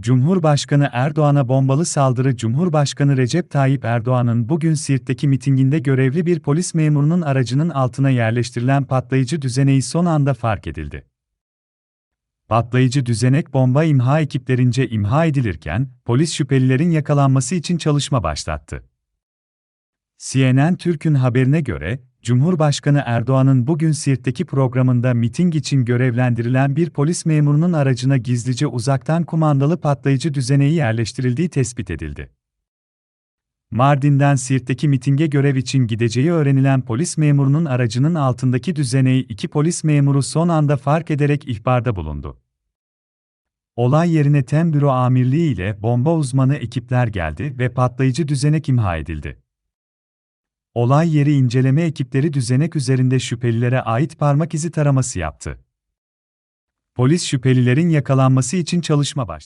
Cumhurbaşkanı Erdoğan'a bombalı saldırı Cumhurbaşkanı Recep Tayyip Erdoğan'ın bugün Siirt'teki mitinginde görevli bir polis memurunun aracının altına yerleştirilen patlayıcı düzeneği son anda fark edildi. Patlayıcı düzenek bomba imha ekiplerince imha edilirken, polis şüphelilerin yakalanması için çalışma başlattı. CNN Türk'ün haberine göre, Cumhurbaşkanı Erdoğan'ın bugün Siirt'teki programında miting için görevlendirilen bir polis memurunun aracına gizlice uzaktan kumandalı patlayıcı düzeneği yerleştirildiği tespit edildi. Mardin'den Siirt'teki mitinge görev için gideceği öğrenilen polis memurunun aracının altındaki düzeneği iki polis memuru son anda fark ederek ihbarda bulundu. Olay yerine TEM Büro Amirliği ile bomba uzmanı ekipler geldi ve patlayıcı düzenek imha edildi. Olay yeri inceleme ekipleri düzenek üzerinde şüphelilere ait parmak izi taraması yaptı. Polis şüphelilerin yakalanması için çalışma başlattı.